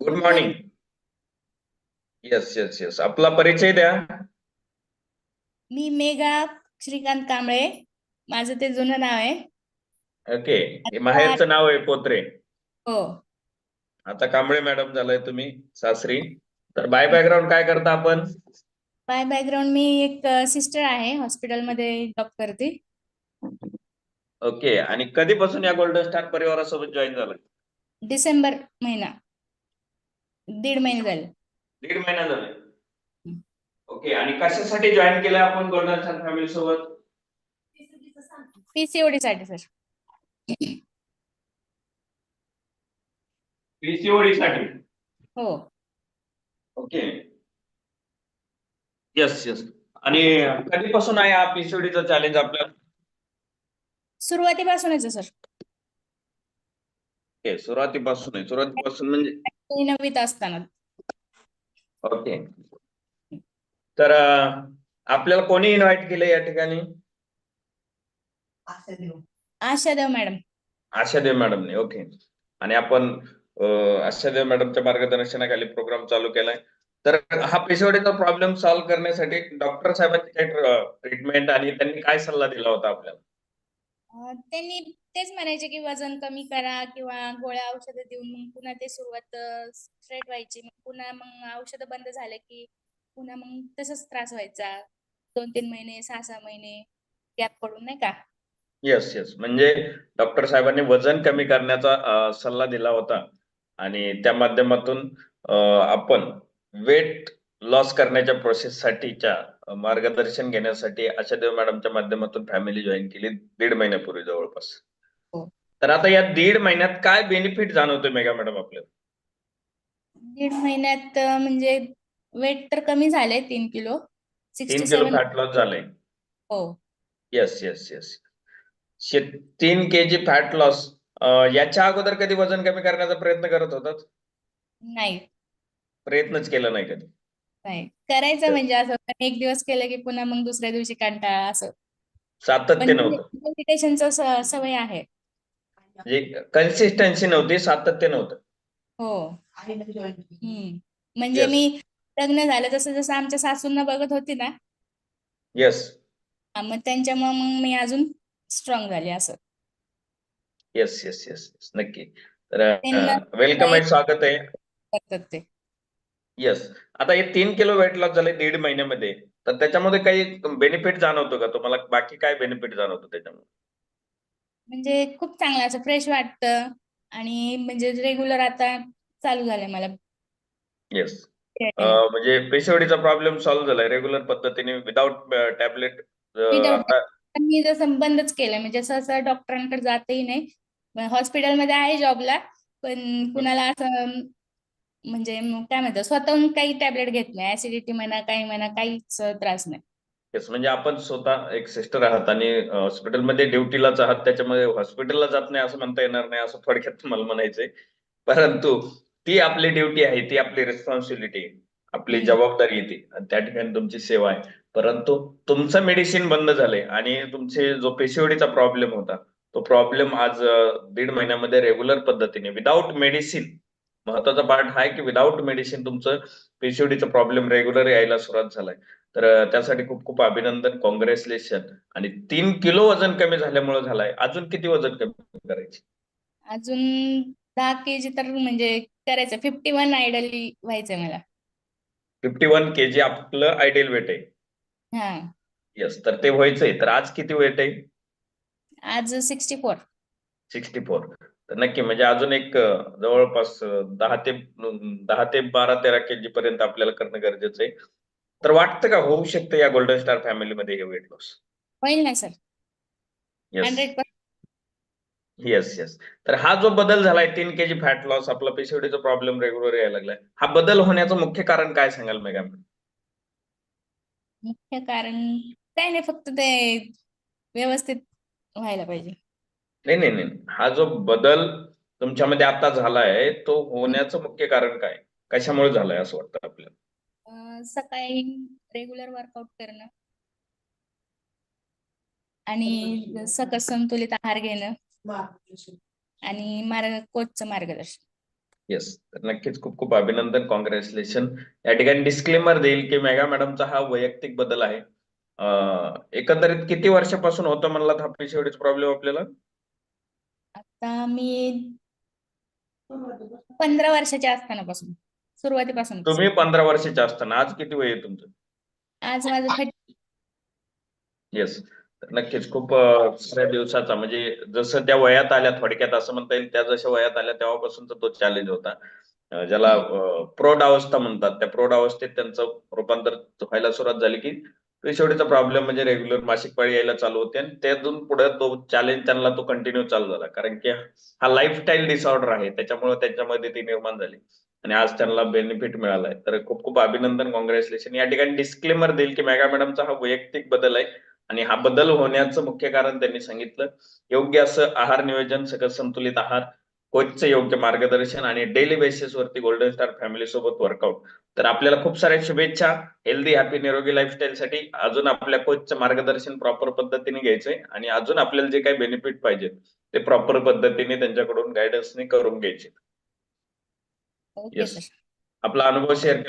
Good morning yes yes yes आपला परिचय द्या. मी मेघा श्रीकांत कांबळे. माझं ते जुनं नाव आहे. ओके हे माहेरचं नाव आहे पोत्रे. हो. आता कांबळे मॅडम झालाय तुम्ही सासरी. तर बाय बॅकग्राऊंड काय करता आपण? बाय बॅकग्राऊंड मी एक सिस्टर आहे. हॉस्पिटलमध्ये जॉब करते. ओके आणि कधीपासून या गोल्डन स्टार परिवारासोबत जॉईन झालाय डिसेंबर महिना. दीड महिने झाले. दीड महिना झालाय ओके आणि कशासाठी जॉईन केलं आपण गोल्डन स्टार फॅमिली सोबत? पीसीओडी साठी सर. पीसीओडी साठी हो. ओके. येस येस आणि कधीपासून आहे हा पीसीओडीचा चॅलेंज आपल्याला सुरुवातीपासूनच आहे सर. ओके सुरुवातीपासून आहे. सुरुवातीपासून म्हणजे मी नववीत असताना. ओके. तर अं, आपल्याला कोणी इन्व्हाइट केलं या ठिकाणी? आशादेव. मॅडम. आशादेव मॅडमने ओके. आणि आपण अं, आशादेव मॅडमच्या मार्गदर्शनाखाली प्रोग्राम चालू केलाय. तर हा पेशवडीचा प्रॉब्लेम सॉल्व्ह करण्यासाठी डॉक्टर साहेबांची काय ट्रीटमेंट आणि त्यांनी काय सल्ला दिला होता आपल्याला? त्यांनी तेच म्हणायचे की वजन कमी करा किंवा गोळ्या औषधं देऊन मग पुन्हा ते सुरुवात स्ट्रेट व्हायची. मग पुन्हा मग औषधं बंद झाले की पुन्हा मग तसंच त्रास व्हायचा. दोन तीन महिने सहा सहा महिने गॅप पडून नाही का? येस येस म्हणजे डॉक्टर साहेबांनी वजन कमी करण्याचा सल्ला दिला होता. आणि त्या माध्यमातून आपण वेट लॉस करण्याच्या प्रोसेस साठीच्या मार्गदर्शन घेण्यासाठी आशादेव मॅडमच्या माध्यमातून फॅमिली जॉईन केली दीड महिन्यापूर्वी जवळपास. हो. तर आता या दीड महिन्यात काय बेनिफिट जाणवतोय मेगा मॅडम आपल्याला? दीड महिन्यात म्हणजे वेट तर कमी झाले तीन किलो. तीन किलो फॅट लॉस झालंय. हो. येस येस येस तीन के जी फॅट लॉस याच्या अगोदर कधी वजन कमी करण्याचा प्रयत्न करत होतात? नाही. प्रयत्नच केला नाही कधी? नाही. करायचं म्हणजे असं पण एक दिवस केलं की पुन्हा मग दुसऱ्या दिवशी कंटाळा असं. सातत्य नव्हतं. मेडिटेशनचं सवय आहे. म्हणजे कन्सिस्टन्सी नव्हती सातत्य नव्हतं. हो. हम्म. म्हणजे Yes. मी लग्न झालं तसं जसं आमच्या सासूंना बघत होती ना. येस हा, मग त्यांच्यामुळे मग मी अजून स्ट्रॉंग झाले असं. येस येस येस नक्की. तर त्यांना- वेलकम आहे स्वागत आहे. करतात ते? येस आता हे तीन किलो वेट लॉस झाले दीड महिन्यामध्ये. तर त्याच्यामध्ये काही बेनिफिट जाणवतो का? तुम्हाला बाकी काय बेनिफिट जाणवतो त्याच्यामध्ये? म्हणजे खूप चांगलं. असं फ्रेश वाटतं. आणि म्हणजे रेग्युलर आता चालू झालंय मला. येस. म्हणजे पेशवडीचा प्रॉब्लेम सॉल्व्ह झालाय रेग्युलर पद्धतीने विदाउट टॅबलेट मी जसं बंदच केलंय. म्हणजे सहसा डॉक्टरांकडे जातही नाही. हॉस्पिटलमध्ये आहे जॉबला पण कुणाला असं म्हणजे काय म्हणतात स्वतःहून काही टॅबलेट घेत नाही ऍसिडिटी म्हणा काही म्हणा काहीच त्रास नाही. म्हणजे आपण स्वतः एक सिस्टर आहात आणि हॉस्पिटलमध्ये ड्युटीलाच आहात त्याच्यामध्ये हॉस्पिटलला जात नाही असं म्हणता येणार नाही असं थोडक्यात मला म्हणायचंय. परंतु ती आपली ड्युटी आहे ती आपली रिस्पॉन्सिबिलिटी आपली. जबाबदारी आहे ती आणि त्या ठिकाणी तुमची सेवा आहे. परंतु तुमचं मेडिसिन बंद झालंय आणि तुमचे जो पेशीवडीचा प्रॉब्लेम होता तो प्रॉब्लेम आज दीड महिन्यामध्ये रेग्युलर पद्धतीने विदाऊट मेडिसिन महत्त्वाचा पार्ट हा आहे की विदाऊट मेडिसिन तुमचं पेशीवडीचा प्रॉब्लेम रेग्युलर यायला सुरुवात झालाय. तर त्यासाठी खूप खूप अभिनंदन कॉंग्रॅच्युलेशन आणि तीन किलो वजन कमी झाल्यामुळे झालाय. अजून किती वजन कमी करायचे? अजून दहा के जी तर म्हणजे करायचं. फिफ्टी वन आयडली व्हायचंय मला. फिफ्टी वन के जी आपलं आयडियल वेट आहे. हा. येस तर ते व्हायचंय. तर आज किती वेट आहे? आज सिक्स्टी फोर सिक्स्टी फोर नक्की म्हणजे अजून एक जवळपास दहा ते दहा ते बारा तेरा के जी पर्यंत आपल्याला करणं गरजेचं आहे. तर वाटतं का होऊ शकतं या गोल्डन स्टार फॅमिलीमध्ये हे वेट लॉस होईल ना सर. येस येस येस तर हा जो बदल झालाय तीन के जी फॅट लॉस आपला पेशिवडीचा प्रॉब्लेम रेग्युलर यायला लागलाय. हा बदल होण्याचं मुख्य कारण काय सांगाल मेगा मुख्य कारण काय नाही फक्त ते व्यवस्थित व्हायला पाहिजे. नाही नाही नाही. हा जो बदल तुमच्यामध्ये आता झालाय तो होण्याचं मुख्य कारण काय? कशामुळे झालाय असं वाटतं आपल्याला? अं, सकाळी रेग्युलर वर्कआउट करणं. आणि सकस संतुलित आहार घेणं. आणि मार्ग कोचचं मार्गदर्शन. येस तर नक्कीच खूप खूप अभिनंदन. कॉंग्रॅच्युलेशन या ठिकाणी डिस्क्लेमर देईल की मेगा मॅडमचा हा वैयक्तिक बदल आहे. अं, एकंदरीत किती वर्षापासून होतं म्हणलात हा पीसीओडीचा प्रॉब्लेम आपल्याला? आता मी पंधरा वर्षाच्या असतानापासून सुरुवातीपासून. तुम्ही पंधरा वर्षाचे असताना आज किती वय आहे तुमचं? आज माझं थर्टी येस नक्कीच खूप अं, साऱ्या दिवसाचा म्हणजे जसं त्या वयात आल्या थोडक्यात असं म्हणता येईल त्या जशा वयात आल्या तेव्हापासूनचा तो चॅलेंज होता. ज्याला प्रौढ अवस्था म्हणतात. त्या प्रौढ अवस्थेत त्यांचं रूपांतर व्हायला सुरुवात झाली की पिशवडीचा प्रॉब्लेम म्हणजे रेग्युलर मासिक पाळी यायला चालू होते आणि त्यातून पुढे तो चॅलेंज त्यांना तो कंटिन्यू चालू झाला. कारण की हा लाईफस्टाईल डिसऑर्डर आहे त्याच्यामुळे त्याच्यामध्ये ती निर्माण झाली. आणि आज त्यांना बेनिफिट मिळालाय. तर खूप खूप अभिनंदन कॉंग्रॅच्युलेशन या ठिकाणी डिस्क्लेमर देईल की मेगा मॅडमचा हा वैयक्तिक बदल आहे आणि हा बदल होण्याचं मुख्य कारण त्यांनी सांगितलं. योग्य असं आहार नियोजन सगळं संतुलित आहार कोचचं योग्य मार्गदर्शन आणि डेली बेसिस वरती गोल्डन स्टार फॅमिली सोबत वर्कआउट तर आपल्याला खूप साऱ्या शुभेच्छा हेल्दी हॅपी निरोगी लाईफस्टाईल साठी. अजून आपल्या कोचचं मार्गदर्शन प्रॉपर पद्धतीने घ्यायचंय आणि अजून आपल्याला जे काही बेनिफिट पाहिजे ते प्रॉपर पद्धतीने त्यांच्याकडून गायडन्सने करून घ्यायचे आपला अनुभव शेअर